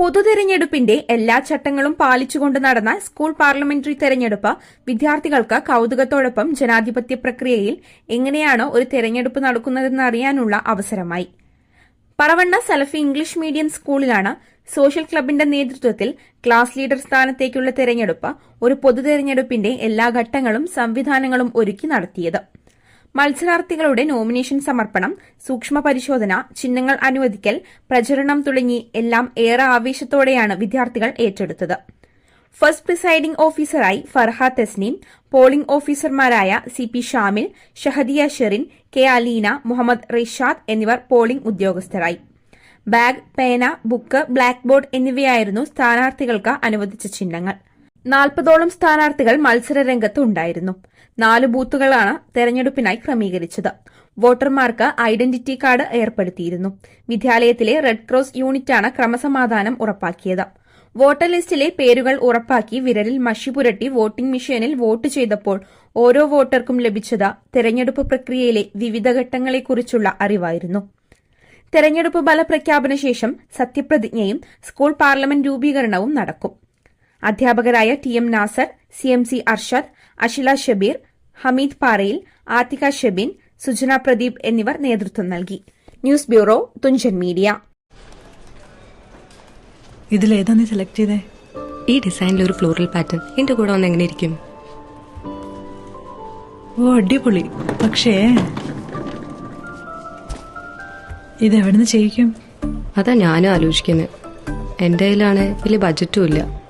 പൊതുതെരഞ്ഞെടുപ്പിന്റെ എല്ലാ ചട്ടങ്ങളും പാലിച്ചുകൊണ്ട് നടന്ന സ്കൂൾ പാർലമെന്ററി തെരഞ്ഞെടുപ്പ് വിദ്യാർത്ഥികൾക്ക് കൌതുകത്തോടൊപ്പം ജനാധിപത്യ പ്രക്രിയയിൽ എങ്ങനെയാണ് ഒരു തെരഞ്ഞെടുപ്പ് നടക്കുന്നതെന്ന് അറിയാനുള്ള അവസരമായി. പറവണ്ണ സലഫി ഇംഗ്ലീഷ് മീഡിയം സ്കൂളിലാണ് സോഷ്യൽ ക്ലബിന്റെ നേതൃത്വത്തിൽ ക്ലാസ് ലീഡർ സ്ഥാനത്തേക്കുള്ള തെരഞ്ഞെടുപ്പ് ഒരു പൊതു തെരഞ്ഞെടുപ്പിന്റെ എല്ലാ ഘട്ടങ്ങളും സംവിധാനങ്ങളും ഒരുക്കി നടത്തിയത്. മത്സരാർത്ഥികളുടെ നോമിനേഷൻ സമർപ്പണം സൂക്ഷ്മ പരിശോധന ചിഹ്നങ്ങൾ അനുവദിക്കൽ പ്രചരണം തുടങ്ങി എല്ലാം ഏറെ ആവേശത്തോടെയാണ് വിദ്യാർത്ഥികൾ ഏറ്റെടുത്തത്. ഫസ്റ്റ് പ്രിസൈഡിംഗ് ഓഫീസറായി ഫർഹ തസ്നീം പോളിംഗ് ഓഫീസർമാരായ C P Shamil Shahadiya Sherin K Aleena Muhammad Rishad എന്നിവർ പോളിംഗ് ഉദ്യോഗസ്ഥരായി. ബാഗ് പേന ബുക്ക് ബ്ലാക്ക് ബോർഡ് എന്നിവയായിരുന്നു സ്ഥാനാർത്ഥികൾക്ക് അനുവദിച്ച ചിഹ്നങ്ങൾ. നാൽപ്പതോളം സ്ഥാനാർത്ഥികൾ മത്സരരംഗത്ത് ഉണ്ടായിരുന്നു. നാല് ബൂത്തുകളാണ് തെരഞ്ഞെടുപ്പിനായി ക്രമീകരിച്ചത്. വോട്ടർമാർക്ക് ഐഡന്റിറ്റി കാർഡ് ഏർപ്പെടുത്തിയിരുന്നു. വിദ്യാലയത്തിലെ റെഡ് ക്രോസ് യൂണിറ്റാണ് ക്രമസമാധാനം ഉറപ്പാക്കിയത്. വോട്ടർ ലിസ്റ്റിലെ പേരുകൾ ഉറപ്പാക്കി വിരലിൽ മഷി പുരട്ടി വോട്ടിംഗ് മെഷീനിൽ വോട്ട് ചെയ്തപ്പോൾ ഓരോ വോട്ടർക്കും ലഭിച്ചത് തെരഞ്ഞെടുപ്പ് പ്രക്രിയയിലെ വിവിധ ഘട്ടങ്ങളെക്കുറിച്ചുള്ള അറിവായിരുന്നു. തെരഞ്ഞെടുപ്പ് ഫലപ്രഖ്യാപന ശേഷം സത്യപ്രതിജ്ഞയും സ്കൂൾ പാർലമെന്റ് രൂപീകരണവും നടക്കും. അധ്യാപകരായ T M Nasar C M C Arshad Ashila Shabeer Hameed Parayil Athika Shebin Sujana Pradeep എന്നിവർ നേതൃത്വം നൽകി. News bureau Thunchan media. ഇതിലേതാ നീ സെലക്ട് ചെയ്തേ? ഈ ഡിസൈനിൽ ഒരു ഫ്ലോറൽ പാറ്റേൺ എന്റെ കൂടെ വന്ന് എങ്ങനെ ഇരിക്കും? ഓ അടിപൊളി. പക്ഷേ ഇതെവിടുന്ന് ചെയ്യിക്കും? അതാ ഞാനും ആലോചിക്കുന്നത് എന്റെ കയ്യിലാണ് വലിയ ബഡ്ജറ്റും ഇല്ല.